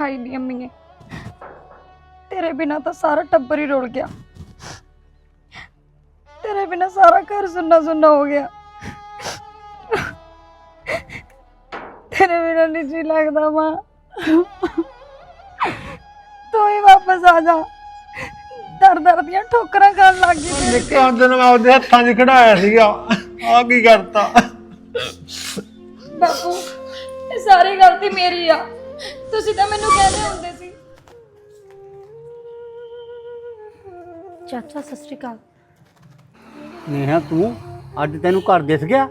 High ਨੀ ਅੰਮੀਏ ਤੇਰੇ ਬਿਨਾ ਤਾਂ ਸਾਰਾ ਟੱਬਰ ਹੀ ਰੁਲ ਗਿਆ। ਤੇਰੇ ਬਿਨਾ ਸਾਰਾ ਘਰ ਸੁੰਨਾ ਸੁੰਨਾ ਹੋ ਗਿਆ। ਤੇਰੇ ਬਿਨਾ ਨਹੀਂ ਜੀ ਲੱਗਦਾ ਮਾਂ। ਤੂੰ ਹੀ ਵਾਪਸ ਆ ਜਾ। ਦਰ ਦਰ ਦੀਆਂ ਠੋਕਰਾਂ ਖਾਣ ਲੱਗ ਗਈ ਤੇਰੇ ਨਿੱਕੇ ਹੁੰਦੇ ਨੂੰ ਮੈਂ ਆਪਦੇ ਹੱਥਾਂ 'ਚ ਖੜਾਇਆ ਸੀਗਾ। ਆ ਕੀ ਕਰਤਾ? ਬਾਪੂ ਇਹ ਸਾਰੀ ਗਲਤੀ ਮੇਰੀ ਆ। ਤੁਸੀਂ ਤਾਂ ਮੈਨੂੰ ਕਹਿੰਦੇ ਹੁੰਦੇ ਸੀ। ਚਾਚਾ ਸਤਿ ਸ਼੍ਰੀ ਅਕਾਲ। ਨੇਹਾ ਤੂੰ ਅੱਜ ਤੈਨੂੰ ਘਰ ਦਿਸ ਗਿਆ?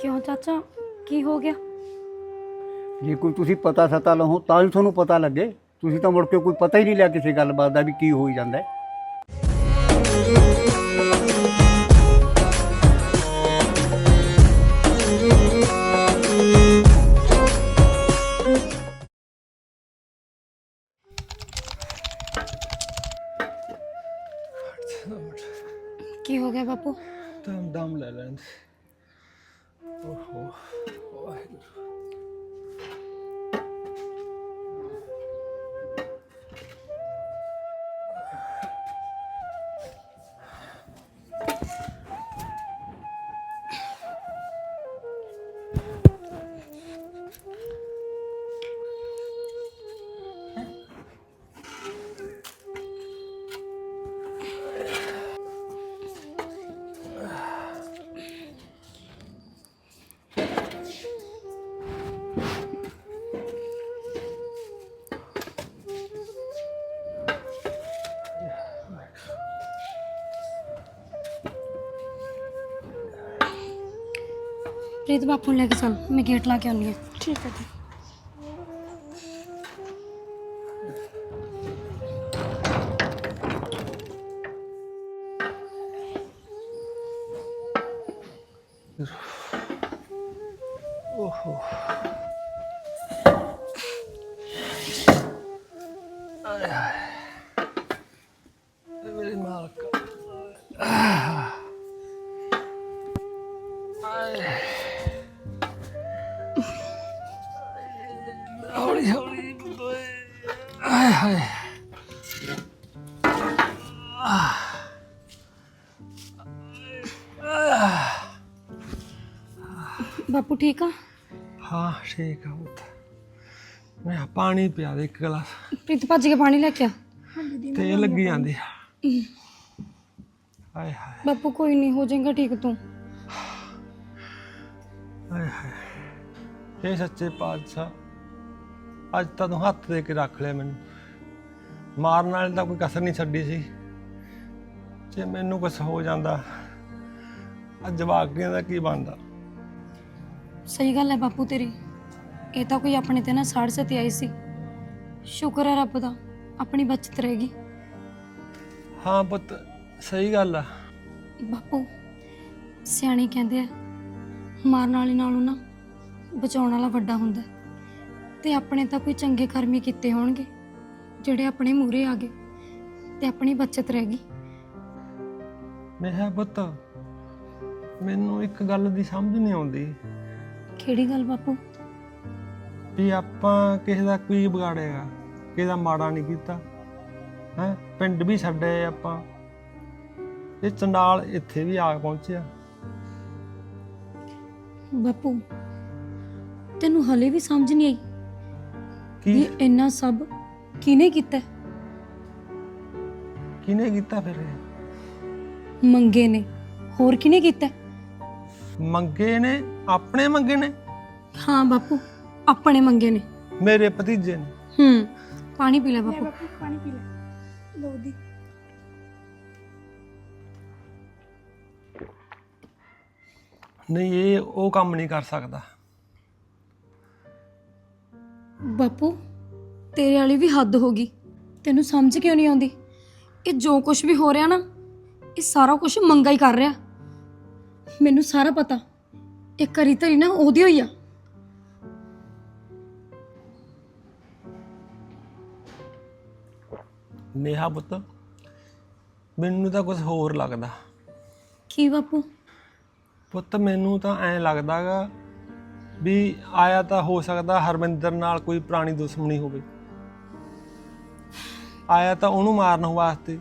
ਕਿਉਂ ਚਾਚਾ? ਕੀ ਹੋ ਗਿਆ? ਜੇ ਕੋਈ ਤੁਸੀਂ ਪਤਾ ਸਤਾ ਲਓ ਤਾਂ ਹੀ ਤੁਹਾਨੂੰ ਪਤਾ ਲੱਗੇ। ਤੁਸੀਂ ਤਾਂ ਮੁੜ ਕੇ ਕੋਈ ਪਤਾ ਹੀ ਨਹੀਂ ਲਿਆ ਕਿਸੇ ਗੱਲਬਾਤ ਦਾ ਵੀ ਕੀ ਹੋਈ ਜਾਂਦਾ ਹੈ। ਬਾਪੂ ਦਮ ਦਮ ਲੈ ਲੈਣ ਓਹੋ ਵਾਹਿਗੁਰੂ। ਪ੍ਰੀਤ ਬਾਪੂ ਨੂੰ ਲੈ ਕੇ ਚੱਲ, ਮੈਂ ਗੇਟ ਲਾ ਕੇ ਆਉਂਦੀ ਹਾਂ। ਠੀਕ ਹੈ ਜੀ। ਹੌਲੀ ਹੌਲੀ ਓਏ। ਆਏ ਹਾਏ ਬਾਪੂ ਠੀਕ ਆ? ਹਾਂ ਠੀਕ ਆ ਪੁੱਤ। ਮੈਂ ਪਾਣੀ ਪਿਆ ਦੇ ਇੱਕ ਗਲਾਸ। ਪ੍ਰੀਤ ਭੱਜ ਕੇ ਪਾਣੀ ਲੈ ਕੇ ਆ। ਤੇ ਲੱਗੀ ਜਾਂਦੀ ਆ। ਆਏ ਹਾਏ। ਬਾਪੂ ਕੋਈ ਨਹੀਂ ਹੋ ਜਾਏਗਾ ਠੀਕ ਤੂੰ। ਆਏ ਹਾਏ। ਇਹ ਸੱਚੇ ਪਾਤਸ਼ਾਹ। ਅੱਜ ਤਾਂ ਤੂੰ ਹੱਥ ਦੇ ਕੇ ਰੱਖ ਲਿਆ ਮੈਨੂੰ। ਮਾਰਨ ਵਾਲੇ ਤਾਂ ਕੋਈ ਕਸਰ ਨਹੀਂ ਛੱਡੀ ਸੀ। ਜੇ ਮੈਨੂੰ ਕੁਝ ਹੋ ਜਾਂਦਾ ਅੱਜ ਜਵਾਗਿਆਂ ਦਾ ਕੀ ਬਣਦਾ? ਸਹੀ ਗੱਲ ਹੈ ਬਾਪੂ ਤੇਰੀ। ਇਹ ਤਾਂ ਕੋਈ ਆਪਣੇ ਤੇ ਨਾ ਸਾੜ ਸਤੀ ਆਈ ਸੀ। ਸ਼ੁਕਰ ਹੈ ਰੱਬ ਦਾ ਆਪਣੀ ਬਚਤ ਰਹੇਗੀ ਹਾਂ ਪੁੱਤ ਸਹੀ ਗੱਲ ਆ। ਬਾਪੂ ਸਿਆਣੇ ਕਹਿੰਦੇ ਆ ਮਾਰਨ ਵਾਲੇ ਨਾਲੋਂ ਨਾ ਬਚਾਉਣ ਵਾਲਾ ਵੱਡਾ ਹੁੰਦਾ ਹੈ। ਤੇ ਆਪਣੇ ਤਾਂ ਕੋਈ ਚੰਗੇ ਕਰਮੀ ਕੀਤੇ ਹੋਣਗੇ। ਜਿਹੜੇ ਆਪਣੇ ਮੂਹਰੇ ਆ ਗਏ ਤੇ ਆਪਣੀ ਬਚਤ ਰਹੇਗੀ ਮੈਂ ਕਿਹਾ ਪੁੱਤ ਮੈਨੂੰ ਇੱਕ ਗੱਲ ਦੀ ਸਮਝ ਨਹੀਂ ਆਉਂਦੀ। ਕਿਹੜੀ ਗੱਲ ਬਾਪੂ? ਵੀ ਆਪਾਂ ਕਿਸੇ ਦਾ ਕੀ ਵਿਗਾੜੇਗਾ ਕਿਸੇ ਦਾ ਮਾੜਾ ਨਹੀਂ ਕੀਤਾ। ਹੈ ਪਿੰਡ ਵੀ ਛੱਡੇ ਆਪਾਂ। ਇਹ ਚੰਡਾਲ ਇੱਥੇ ਵੀ ਆ ਪਹੁੰਚਿਆ। ਬਾਪੂ ਤੈਨੂੰ ਹਲੇ ਵੀ ਸਮਝ ਨਹੀਂ ਆਈ। ਕੀ ਵੀ ਇੰਨਾ ਸਭ ਕਿਹਨੇ ਕੀਤਾ? ਹੈ? ਕਿਹਨੇ ਕੀਤਾ ਫਿਰ ਇਹ? ਮੰਗੇ ਨੇ। ਹੋਰ ਕਿਹਨੇ ਕੀਤਾ? ਹੈ? ਮੰਗੇ ਨੇ ਆਪਣੇ ਮੰਗੇ ਨੇ? ਹਾਂ ਬਾਪੂ ਆਪਣੇ ਮੰਗੇ ਨੇ। ਮੇਰੇ ਭਤੀਜੇ ਨੇ। ਹੂੰ ਪਾਣੀ ਪੀ ਲੈ ਬਾਪੂ। ਪਾਣੀ ਪੀ ਲੈ। ਲੋ ਦੀ ਨਹੀਂ ਇਹ ਉਹ ਕੰਮ ਨਹੀਂ ਕਰ ਸਕਦਾ। ਬਾਪੂ ਤੇਰੇ ਵਾਲੀ ਵੀ ਹੱਦ ਹੋ ਗਈ। ਤੈਨੂੰ ਸਮਝ ਕਿਉਂ ਨਹੀਂ ਆਉਂਦੀ? ਇਹ ਜੋ ਕੁਝ ਵੀ ਹੋ ਰਿਹਾ ਨਾ ਇਹ ਸਾਰਾ ਕੁਝ ਮੰਗਾ ਹੀ ਕਰ ਰਿਹਾ। ਮੈਨੂੰ ਸਾਰਾ ਪਤਾ। ਇਹ ਕਰੀ ਧਰੀ ਨਾ ਉਹਦੀ ਹੋਈ ਆ। ਨੇਹਾ ਪੁੱਤ ਮੈਨੂੰ ਤਾਂ ਕੁਝ ਹੋਰ ਲੱਗਦਾ। ਕੀ ਬਾਪੂ? ਪੁੱਤ ਮੈਨੂੰ ਤਾਂ ਐਂ ਲੱਗਦਾਗਾ ਵੀ ਆਇਆ ਤਾਂ ਹੋ ਸਕਦਾ ਹਰਮਿੰਦਰ ਨਾਲ ਕੋਈ ਪੁਰਾਣੀ ਦੁਸ਼ਮਣੀ ਹੋਵੇ। ਆਇਆ ਤਾਂ ਉਹਨੂੰ ਮਾਰਨ ਵਾਸਤੇ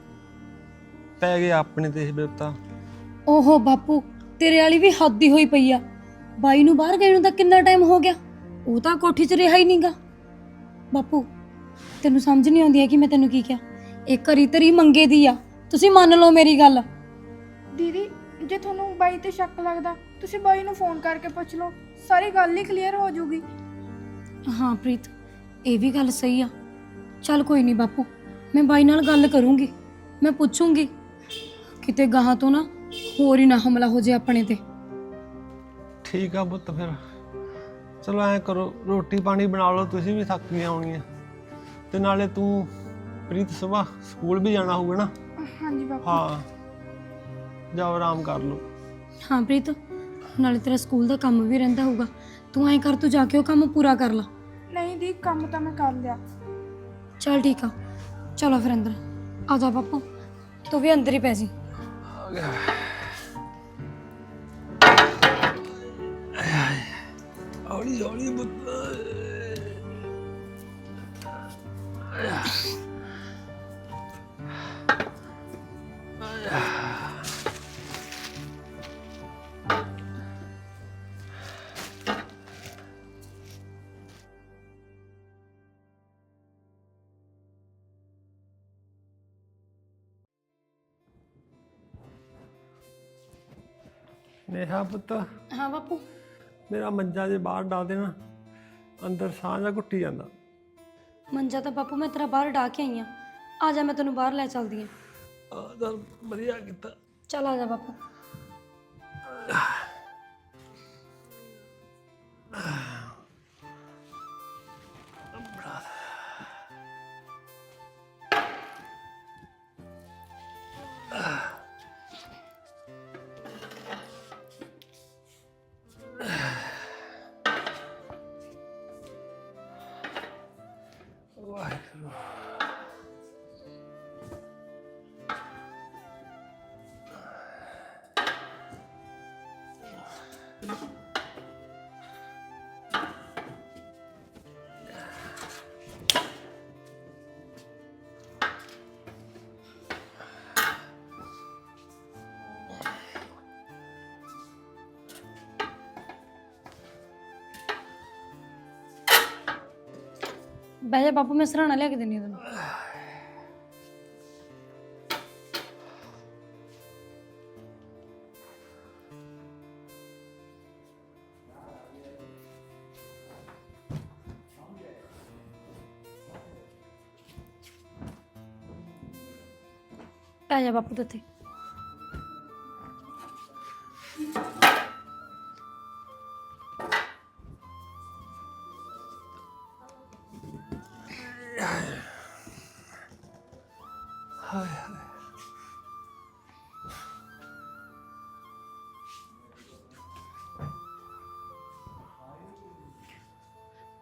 ਪੈ ਗਿਆ ਆਪਣੇ ਤੇ ਇਹ ਬਿਪਤਾ ਓਹੋ ਬਾਪੂ ਤੇਰੇ ਵਾਲੀ ਵੀ ਹੱਦ ਹੀ ਹੋਈ ਪਈ ਆ। ਬਾਈ ਨੂੰ ਬਾਹਰ ਗਏ ਨੂੰ ਤਾਂ ਕਿੰਨਾ ਟਾਈਮ ਹੋ ਗਿਆ? ਉਹ ਤਾਂ ਕੋਠੀ 'ਚ ਰਿਹਾ ਹੀ ਨਹੀਂਗਾ ਬਾਪੂ ਤੈਨੂੰ ਸਮਝ ਨਹੀਂ ਆਉਂਦੀ ਹੈ ਕਿ ਮੈਂ ਤੈਨੂੰ ਕੀ ਕਿਹਾ। ਇਹ ਘਰੀ ਤੇਰੀ ਮੰਗੇ ਦੀ ਆ। ਤੁਸੀਂ ਮੰਨ ਲਓ ਮੇਰੀ ਗੱਲ। ਦੀਦੀ ਜੇ ਤੁਹਾਨੂੰ ਬਾਈ ਤੇ ਸ਼ੱਕ ਲੱਗਦਾ ਤੁਸੀਂ ਬਾਈ ਨੂੰ ਫੋਨ ਕਰਕੇ ਪੁੱਛ ਲਓ। ਸਾਰੀ ਗੱਲ ਹੀ ਕਲੀਅਰ ਹੋ ਜਾਊਗੀ ਹਾਂ ਪ੍ਰੀਤ ਇਹ ਵੀ ਗੱਲ ਸਹੀ ਆ। ਚੱਲ ਕੋਈ ਨਹੀਂ ਬਾਪੂ ਮੈਂ ਬਾਈ ਨਾਲ ਗੱਲ ਕਰੂੰਗੀ ਮੈਂ ਪੁੱਛੂੰਗੀ। ਕਿਤੇ ਗਾਹਾਂ ਤੋਂ ਨਾ ਹੋਰ ਹੀ ਨਾ ਹਮਲਾ ਹੋ ਜੇ ਆਪਣੇ ਤੇ। ਠੀਕ ਆ ਪੁੱਤ ਫਿਰ। ਚਲੋ ਐਂ ਕਰੋ ਰੋਟੀ ਪਾਣੀ ਬਣਾ ਲਓ ਤੁਸੀਂ ਵੀ ਥੱਕ ਗਈਆਂ ਹੋਣੀਆਂ ਤੇ ਨਾਲੇ ਤੂੰ ਪ੍ਰੀਤ ਸਵੇਰ ਸਕੂਲ ਵੀ ਜਾਣਾ ਹੋਊਗਾ ਨਾ? ਹਾਂਜੀ ਬਾਪੂ। ਹਾਂ। ਜਾਓ ਆਰਾਮ ਕਰ ਲਓ। ਹਾਂ ਪ੍ਰੀਤ ਨਾਲੇ ਤੇਰਾ ਸਕੂਲ ਦਾ ਕੰਮ ਵੀ ਰਹਿੰਦਾ ਹੋਊਗਾ। ਤੂੰ ਐਂ ਕਰ ਤੂੰ ਜਾ ਕੇ ਉਹ ਕੰਮ ਪੂਰਾ ਕਰ ਲਾ। ਨਹੀਂ ਦੀ ਕੰਮ ਤਾਂ ਮੈਂ ਕਰ ਲਿਆ। ਚੱਲ ਠੀਕ ਆ। ਚਲੋ ਫਿਰ ਅੰਦਰ। ਆ ਜਾ ਬਾਪੂ ਤੂੰ ਵੀ ਅੰਦਰ ਹੀ ਪੈ ਜੀ। ਹੌਲੀ ਹੌਲੀ ਪੁੱਤ ਨੇਹਾ ਪੁੱਤ। ਹਾਂ ਬਾਪੂ। ਮੇਰਾ ਮੰਜਾ ਜੇ ਬਾਹਰ ਡਾਲ ਦੇਣਾ ਅੰਦਰ ਸਾਹ ਜਾਂ ਘੁੱਟੀ ਜਾਂਦਾ। ਮੰਜਾ ਤਾਂ ਬਾਪੂ ਮੈਂ ਤੇਰਾ ਬਾਹਰ ਡਾ ਕੇ ਆਈ ਆ। ਆ ਜਾ ਮੈਂ ਤੈਨੂੰ ਬਾਹਰ ਲੈ ਚੱਲਦੀ ਆ। ਆ ਚੱਲ ਵਧੀਆ ਕੀਤਾ। ਚੱਲ ਆ ਜਾ ਬਾਪੂ। ਬਹਿ ਜਾ ਬਾਪੂ, ਮੈਂ ਸਰਾਣਾ ਲਿਆ ਕੇ ਦਿੰਨੀ ਆ ਤੈਨੂੰ। ਪੈ ਜਾ ਬਾਪੂ ਤੂੰ ਇੱਥੇ।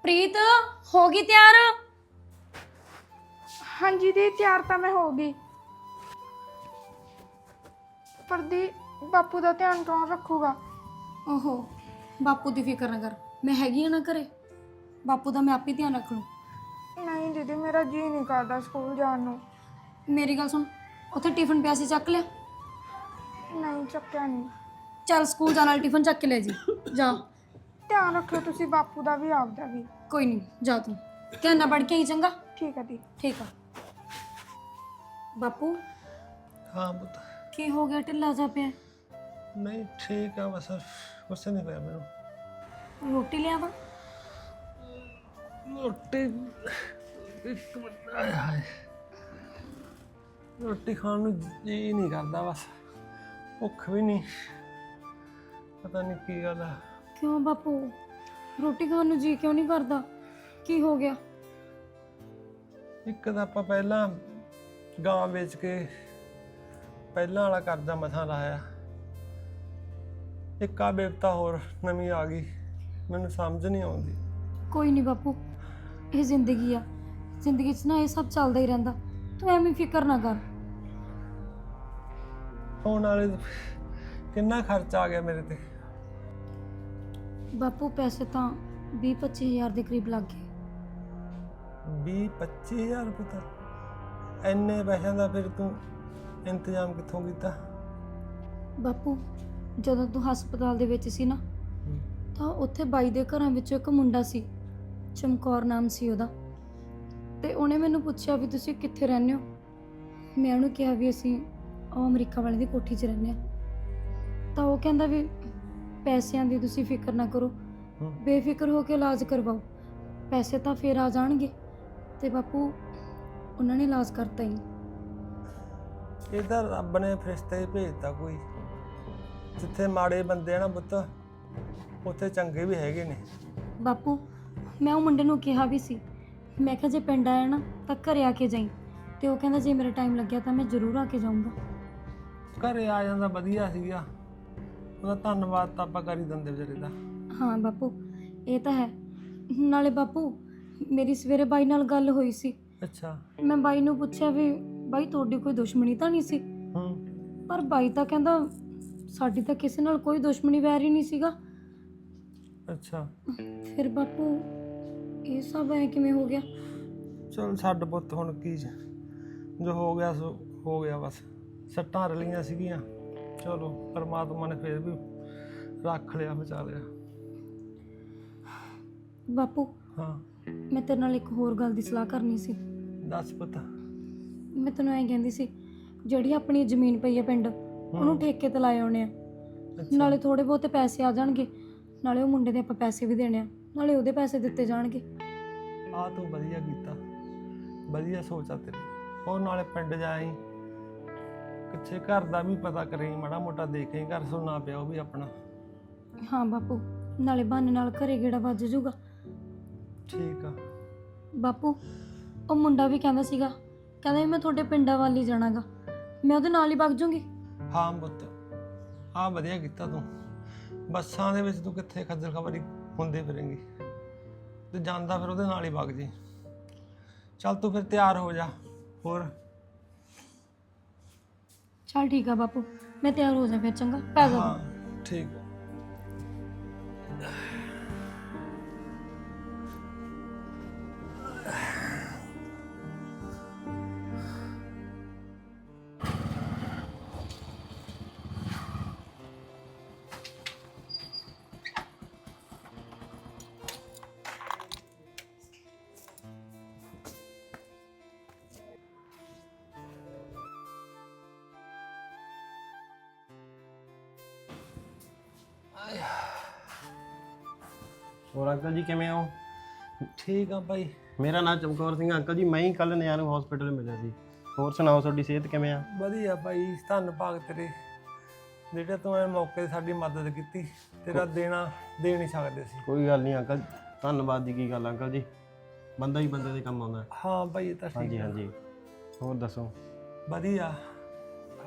ਪ੍ਰੀਤ ਹੋ ਗਈ ਤਿਆਰ? ਹਾਂਜੀ ਦੀ ਤਿਆਰ ਤਾਂ ਮੈਂ ਹੋ ਗਈ। ਪਰ ਦੀ ਬਾਪੂ ਦਾ ਧਿਆਨ ਕੌਣ ਰੱਖੂਗਾ? ਓਹੋ ਬਾਪੂ ਦੀ ਫਿਕਰ ਨਾ ਕਰ। ਮੈਂ ਹੈਗੀ ਆ ਨਾ ਘਰੇ। ਬਾਪੂ ਦਾ ਮੈਂ ਆਪੇ ਧਿਆਨ ਰੱਖ ਲੂੰ। ਨਹੀਂ ਦੀਦੀ ਮੇਰਾ ਜੀ ਨਹੀਂ ਕਰਦਾ ਸਕੂਲ ਜਾਣ ਨੂੰ। ਮੇਰੀ ਗੱਲ ਸੁਣ ਉੱਥੇ ਟਿਫਨ ਪਿਆ ਸੀ ਚੱਕ ਲਿਆ? ਨਹੀਂ ਚੱਕਿਆ ਨਹੀਂ। ਚੱਲ ਸਕੂਲ ਜਾਣ ਵਾਲਾ ਟਿਫਨ ਚੱਕ ਕੇ ਲੈ ਜੀ। ਜਾ। ਧਿਆਨ ਰੱਖਿਓ ਤੁਸੀਂ ਬਾਪੂ ਦਾ ਵੀ ਆਪਦਾ ਵੀ। ਕੋਈ ਨਹੀਂ ਜਾ ਤੂੰ ਧਿਆਨ ਨਾਲ ਕੇ ਆਈ ਚੰਗਾ? ਠੀਕ ਹੈ ਦੀ ਠੀਕ ਆ। ਬਾਪੂ ਹਾਂ ਪੁੱਤ। ਕੀ ਹੋ ਗਿਆ? ਢਿੱਲਾ ਜਾ ਪਿਆ। ਨਹੀਂ ਠੀਕ ਆ ਬਸ ਕੁਛ ਨਹੀਂ ਪਿਆ ਮੈਨੂੰ। ਰੋਟੀ ਲਿਆਵਾਂ ਰੋਟੀ ਇੱਕ ਮਿੰਟ ਆਏ ਹਾਏ। ਰੋਟੀ ਖਾਣ ਨੂੰ ਜੀ ਨਹੀਂ ਕਰਦਾ ਬਸ। ਭੁੱਖ ਵੀ ਨਹੀਂ। ਪਤਾ ਨਹੀਂ ਕੀ ਗੱਲ ਆ। ਕਿਉਂ ਬਾਪੂ? ਰੋਟੀ ਖਾਣ ਨੂੰ ਜੀ ਕਿਉਂ ਨਹੀਂ ਕਰਦਾ? ਕੀ ਹੋ ਗਿਆ? ਇੱਕ ਤਾਂ ਆਪਾਂ ਪਹਿਲਾਂ ਗਾਂ ਵੇਚ ਕੇ ਪਹਿਲਾਂ ਵਾਲਾ ਕਰਜ਼ਾ ਮਸਾਂ ਲਾਇਆ। ਇੱਕ ਆ ਬੇਵਤਾ ਹੋਰ ਨਵੀਂ ਆ ਗਈ। ਮੈਨੂੰ ਸਮਝ ਨਹੀਂ ਆਉਂਦੀ। ਕੋਈ ਨਹੀਂ ਬਾਪੂ ਇਹ ਜ਼ਿੰਦਗੀ ਆ। ਜ਼ਿੰਦਗੀ 'ਚ ਨਾ ਇਹ ਸਭ ਚੱਲਦਾ ਹੀ ਰਹਿੰਦਾ। ਤੂੰ ਐਵੇਂ ਫਿਕਰ ਨਾ ਕਰ। ਹੁਣ ਵਾਲੇ ਕਿੰਨਾ ਖਰਚਾ ਆ ਗਿਆ ਮੇਰੇ ਤੇ? ਬਾਪੂ ਪੈਸੇ ਤਾਂ 20 25000 ਦੇ ਕਰੀਬ ਲੱਗ ਗਏ। 20 25000 ਰੁਪਏ ਤਾਂ ਇੰਨੇ ਪੈਸਿਆਂ ਦਾ ਫਿਰ ਤੂੰ ਇੰਤਜ਼ਾਮ ਕਿੱਥੋਂ ਕੀਤਾ? ਬਾਪੂ ਜਦੋਂ ਤੂੰ ਹਸਪਤਾਲ ਦੇ ਵਿੱਚ ਸੀ ਨਾ ਤਾਂ ਉੱਥੇ ਬਾਈ ਦੇ ਘਰਾਂ ਵਿੱਚੋਂ ਇੱਕ ਮੁੰਡਾ ਸੀ ਚਮਕੌਰ ਨਾਮ ਸੀ ਉਹਦਾ। ਤੇ ਉਹਨੇ ਮੈਨੂੰ ਪੁੱਛਿਆ ਵੀ ਤੁਸੀਂ ਕਿੱਥੇ ਰਹਿੰਦੇ ਹੋ? ਮੈਂ ਉਹਨੂੰ ਕਿਹਾ ਵੀ ਅਸੀਂ ਉਹ ਅਮਰੀਕਾ ਵਾਲੇ ਦੀ ਕੋਠੀ 'ਚ ਰਹਿੰਦੇ ਆ ਤਾਂ ਉਹ ਕਹਿੰਦਾ ਵੀ ਪੈਸਿਆਂ ਦੀ ਤੁਸੀਂ ਫਿਕਰ ਨਾ ਕਰੋ। ਹੂੰ। ਬੇਫਿਕਰ ਹੋ ਕੇ ਇਲਾਜ ਕਰਵਾਓ। ਪੈਸੇ ਤਾਂ ਫੇਰ ਆ ਜਾਣਗੇ। ਤੇ ਬਾਪੂ ਉਹਨਾਂ ਨੇ ਇਲਾਜ ਕਰਤਾ ਹੀ। ਇਹ ਤਾਂ ਰੱਬ ਨੇ ਫਰਿਸ਼ਤੇ ਹੀ ਭੇਜਤਾ ਕੋਈ। ਜਿੱਥੇ ਮਾੜੇ ਬੰਦੇ ਆ ਨਾ ਪੁੱਤ ਉੱਥੇ ਚੰਗੇ ਵੀ ਹੈਗੇ ਨੇ। ਬਾਪੂ ਮੈਂ ਉਹ ਮੁੰਡੇ ਨੂੰ ਕਿਹਾ ਵੀ ਸੀ। ਮੈਂ ਕਿਹਾ ਜੇ ਪਿੰਡ ਆਇਆ ਨਾ ਤਾਂ ਘਰੇ ਆ ਕੇ ਜਾਈ। ਤੇ ਉਹ ਕਹਿੰਦਾ ਜੇ ਮੇਰਾ ਟਾਈਮ ਲੱਗਿਆ ਤਾਂ ਮੈਂ ਜ਼ਰੂਰ ਆ ਕੇ ਜਾਊਂਗਾ। ਘਰੇ ਆ ਜਾਂਦਾ ਵਧੀਆ ਸੀਗਾ। ਉਹਦਾ ਧੰਨਵਾਦ ਤਾਂ ਆਪਾਂ ਕਰ ਹੀ ਦਿੰਦੇ ਵਿਚਾਰੇ ਦਾ। ਹਾਂ ਬਾਪੂ ਇਹ ਤਾਂ ਹੈ। ਨਾਲੇ ਬਾਪੂ ਮੇਰੀ ਸਵੇਰੇ ਬਾਈ ਨਾਲ ਗੱਲ ਹੋਈ ਸੀ। ਅੱਛਾ। ਮੈਂ ਬਾਈ ਨੂੰ ਪੁੱਛਿਆ ਵੀ ਬਾਈ ਤੁਹਾਡੀ ਕੋਈ ਦੁਸ਼ਮਣੀ ਤਾਂ ਨਹੀਂ ਸੀ? ਹੂੰ। ਪਰ ਬਾਈ ਤਾਂ ਕਹਿੰਦਾ ਸਾਡੀ ਤਾਂ ਕਿਸੇ ਨਾਲ ਕੋਈ ਦੁਸ਼ਮਣੀ ਵੈਰ ਹੀ ਨਹੀਂ ਸੀਗਾ। ਅੱਛਾ। ਫਿਰ ਬਾਪੂ ਇਹ ਸਭ ਐ ਕਿਵੇਂ ਹੋ ਗਿਆ? ਚਲ ਛੱਡ ਪੁੱਤ ਹੁਣ ਕੀ ਜ- ਜੋ ਹੋ ਗਿਆ ਸੋ ਹੋ ਗਿਆ ਬਸ। ਸੱਟਾਂ ਰਲੀਆਂ ਸੀਗੀਆਂ। ਚਲੋ ਪਰਮਾਤਮਾ ਨੇ ਫੇਰ ਵੀ ਰੱਖ ਲਿਆ ਬਚਾ ਲਿਆ ਬਾਪੂ ਹਾਂ। ਮੈਂ ਤੇਰੇ ਨਾਲ ਇੱਕ ਹੋਰ ਗੱਲ ਦੀ ਸਲਾਹ ਕਰਨੀ ਸੀ। ਦੱਸ ਪੁੱਤ। ਮੈਂ ਤੈਨੂੰ ਐਂ ਕਹਿੰਦੀ ਸੀ ਜਿਹੜੀ ਆਪਣੀ ਜ਼ਮੀਨ ਪਈ ਹੈ ਪਿੰਡ ਉਹਨੂੰ ਠੇਕੇ ਤੇ ਲਾਏ ਆਉਣੇ ਆ। ਨਾਲੇ ਥੋੜੇ ਬਹੁਤੇ ਪੈਸੇ ਆ ਜਾਣਗੇ ਨਾਲੇ ਉਹ ਮੁੰਡੇ ਦੇ ਆਪਾਂ ਪੈਸੇ ਵੀ ਦੇਣੇ ਆ ਨਾਲੇ ਉਹਦੇ ਪੈਸੇ ਦਿੱਤੇ ਜਾਣਗੇ। ਆ ਤੂੰ ਵਧੀਆ ਕੀਤਾ ਵਧੀਆ ਸੋਚਾ ਤੇਰੀ। ਉਹ ਨਾਲੇ ਪਿੰਡ ਜਾਈ ਕਿੱਥੇ ਘਰ ਦਾ ਵੀ ਪਤਾ ਕਰੀ ਮਾੜਾ ਮੋਟਾ ਦੇਖੇ ਘਰ ਸੁਣਨਾ ਪਿਆ ਉਹ ਵੀ ਆਪਣਾ। ਹਾਂ ਬਾਪੂ ਨਾਲੇ ਬਹਾਨੇ ਨਾਲ ਘਰੇ ਗੇੜਾ ਵੱਜ ਜੂਗਾ ਠੀਕ ਆ। ਬਾਪੂ ਉਹ ਮੁੰਡਾ ਵੀ ਕਹਿੰਦਾ ਸੀਗਾ ਕਹਿੰਦਾ ਵੀ ਮੈਂ ਤੁਹਾਡੇ ਪਿੰਡਾਂ ਵੱਲ ਹੀ ਜਾਣਾਗਾ। ਮੈਂ ਉਹਦੇ ਨਾਲ ਹੀ ਵਗ ਜੂੰਗੀ ਹਾਂ ਪੁੱਤ ਆ ਵਧੀਆ ਕੀਤਾ ਤੂੰ। ਬੱਸਾਂ ਦੇ ਵਿੱਚ ਤੂੰ ਕਿੱਥੇ ਖੱਜਲ ਖਬਰੀ ਹੁੰਦੇ ਫਿਰੇਂਗੀ। ਤੇ ਜਾਂਦਾ ਫਿਰ ਉਹਦੇ ਨਾਲ ਹੀ ਵਗ ਜੀ ਚੱਲ ਤੂੰ ਫਿਰ ਤਿਆਰ ਹੋ ਜਾ ਹੋਰ। ਚਲ ਠੀਕ ਆ ਬਾਪੂ, ਮੈਂ ਤਿਆਰ ਹੋ ਜਾ ਫਿਰ ਚੰਗਾ, ਪੈ ਜਾ ਹਾਂ, ਠੀਕ ਆ। ਹੋਰ ਅੰਕਲ ਜੀ ਕਿਵੇਂ ਹੋ? ਠੀਕ ਆ ਭਾਈ ਮੇਰਾ ਨਾਮ ਚਮਕੌਰ ਸਿੰਘ ਅੰਕਲ ਜੀ। ਮੈਂ ਹੀ ਕੱਲ ਨਿਆਂ ਨੂੰ ਹਸਪੀਟਲ ਮਿਲਿਆ ਸੀ। ਹੋਰ ਸੁਣਾਓ ਤੁਹਾਡੀ ਸਿਹਤ ਕਿਵੇਂ ਆ? ਵਧੀਆ ਭਾਈ ਧੰਨਵਾਦ ਤੇਰੇ। ਜਿਹੜੇ ਤੂੰ ਇਹ ਮੌਕੇ ਤੇ ਸਾਡੀ ਮਦਦ ਕੀਤੀ ਤੇਰਾ ਦੇਣਾ ਦੇ ਨਹੀਂ ਸਕਦੇ ਸੀ ਕੋਈ ਗੱਲ ਨਹੀਂ ਅੰਕਲ ਧੰਨਵਾਦ ਦੀ ਕੀ ਗੱਲ ਅੰਕਲ ਜੀ। ਬੰਦਾ ਹੀ ਬੰਦੇ ਦੇ ਕੰਮ ਆਉਂਦਾ। ਹਾਂ ਭਾਈ ਇਹ ਤਾਂ ਠੀਕ ਹਾਂਜੀ ਆ। ਹਾਂਜੀ। ਹੋਰ ਦੱਸੋ? ਵਧੀਆ।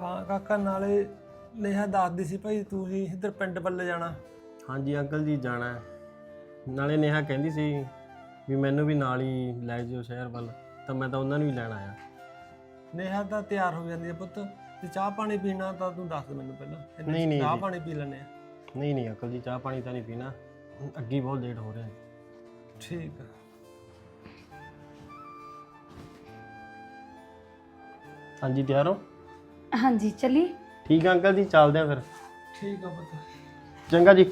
ਹਾਂ ਕਾਕਾ ਨਾਲੇ ਨੇਹਾ ਦੱਸਦੀ ਸੀ ਭਾਈ ਤੂੰ ਜੀ ਇੱਧਰ ਪਿੰਡ ਵੱਲ ਜਾਣਾ। ਹਾਂਜੀ ਅੰਕਲ ਜੀ ਜਾਣਾ ਹੈ। ਨਾਲੇ ਨੇਹਾ ਕਹਿੰਦੀ ਸੀ ਵੀ ਮੈਨੂੰ ਵੀ ਨਾਲ ਹੀ ਲੈ ਜਿਓ ਸ਼ਹਿਰ ਵੱਲ ਤਾਂ ਮੈਂ ਤਾਂ ਉਹਨਾਂ ਨੂੰ ਹੀ ਲੈਣ ਆਇਆ। ਨੇਹਾ ਤਾਂ ਤਿਆਰ ਹੋ ਜਾਂਦੀ ਹੈ ਪੁੱਤ ਤੇ ਚਾਹ ਪਾਣੀ ਪੀਣਾ ਤਾਂ ਤੂੰ ਦੱਸ ਦੇ ਮੈਨੂੰ ਪਹਿਲਾਂ ਇੰਨੇ ਨਹੀਂ, ਨਹੀਂ ਚਾਹ ਜੀ। ਪਾਣੀ ਪੀ ਲੈਣੇ ਆ। ਨਹੀਂ ਨਹੀਂ ਅੰਕਲ ਜੀ ਚਾਹ ਪਾਣੀ ਤਾਂ ਨਹੀਂ ਪੀਣਾ ਅੱਗੇ ਹੀ ਬਹੁਤ ਲੇਟ ਹੋ ਰਿਹਾ ਹੈ। ਠੀਕ ਆ। ਹਾਂਜੀ ਤਿਆਰ ਹੋ? ਹਾਂਜੀ ਚੱਲੀ। ਠੀਕ ਆ ਅੰਕਲ ਜੀ ਚੱਲਦੇ ਆ ਫਿਰ। ਠੀਕ ਆ ਪੁੱਤ। ਚੰਗਾ ਜੀ।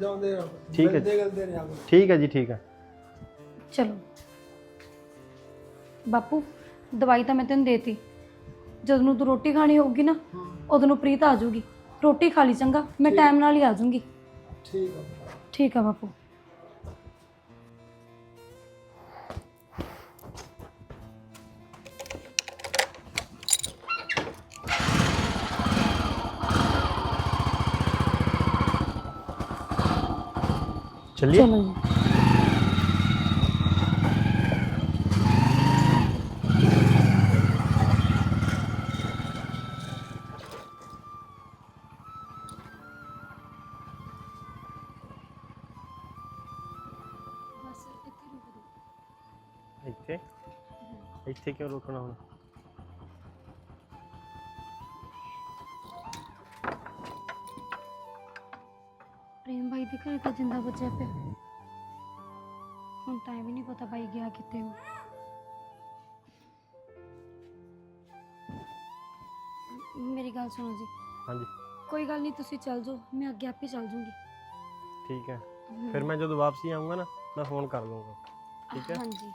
ਜਾਉਂਦੇ ਰਹੋ ਠੀਕ ਹੈ। ਮਿਲਦੇ ਗਲਦੇ ਰਿਹਾ। ਠੀਕ ਹੈ ਜੀ ਠੀਕ ਹੈ ਚਲੋ। ਬਾਪੂ ਦਵਾਈ ਤਾਂ ਮੈਂ ਤੈਨੂੰ ਦੇਤੀ। ਜਦੋਂ ਨੂੰ ਤੂੰ ਰੋਟੀ ਖਾਣੀ ਹੋਊਗੀ ਨਾ ਉਦੋਂ ਨੂੰ ਪ੍ਰੀਤ ਆ ਜਾਊਗੀ। ਰੋਟੀ ਖਾ ਲਈ ਚੰਗਾ ਮੈਂ ਟਾਈਮ ਨਾਲ ਹੀ ਆ ਜਾਊਂਗੀ। ਠੀਕ ਆ ਪੁੱਤ। ਠੀਕ ਆ ਬਾਪੂ। ਚੱਲੀਏ? ਚਲੋ ਜੀ। ਬਸ ਇੱਥੇ ਇੱਥੇ? ਇੱਥੇ ਕਿਉਂ ਰੁਕਣਾ ਹੁਣ? ਵੀ ਘਰੇ ਤਾਂ ਜਿੰਦਾ ਬਚਿਆ ਪਿਆ ਹੁਣ ਇਹ ਵੀ ਨਹੀਂ ਪਤਾ ਬਾਈ ਗਿਆ ਕਿੱਥੇ ਉਹ। ਮੇਰੀ ਗੱਲ ਸੁਣੋ ਜੀ। ਹਾਂਜੀ। ਕੋਈ ਗੱਲ ਨਹੀਂ ਤੁਸੀਂ ਚੱਲ ਜਾਓ ਮੈਂ ਅੱਗੇ ਆਪੇ ਚੱਲ ਜੂੰਗੀ। ਠੀਕ ਹੈ। ਫਿਰ ਮੈਂ ਜਦੋਂ ਵਾਪਸੀ ਆਉਂਗਾ ਨਾ ਮੈਂ ਫੋਨ ਕਰ ਲੂੰਗਾ ਠੀਕ ਹੈ? ਹਾਂਜੀ।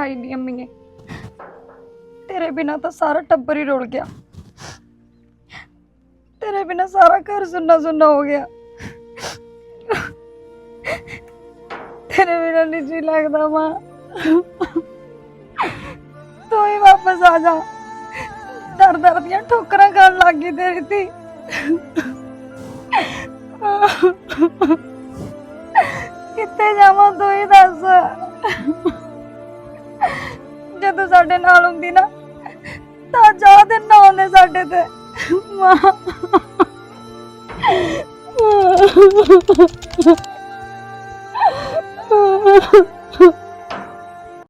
ਹਾਈ ਨੀ ਅੰਮੀਏ ਤੇਰੇ ਬਿਨਾ ਤਾਂ ਸਾਰਾ ਟੱਬਰ ਹੀ ਰੁਲ ਗਿਆ ਤੇਰੇ ਬਿਨਾ ਸਾਰਾ ਘਰ ਸੁੰਨਾ ਸੁੰਨਾ ਹੋ ਗਿਆ ਤੇਰੇ ਬਿਨਾ ਨਹੀਂ ਜੀ ਲੱਗਦਾ ਮਾਂ ਤੂੰ ਹੀ ਵਾਪਸ ਆ ਜਾ ਦਰ ਦਰ ਦੀਆਂ ਠੋਕਰਾਂ ਖਾਣ ਲੱਗ ਗਈ ਤੇਰੀ ਧੀ ਕਿੱਥੇ ਜਾਵਾਂ ਤੂੰ ਹੀ ਦੱਸ ਜਦੋਂ ਸਾਡੇ ਨਾਲ ਹੁੰਦੀ ਨਾ ਤਾਂ ਚਾਹ ਦੇ ਨਾ ਆਉਂਦੇ ਸਾਡੇ ਤੇ। ਮਾਂ।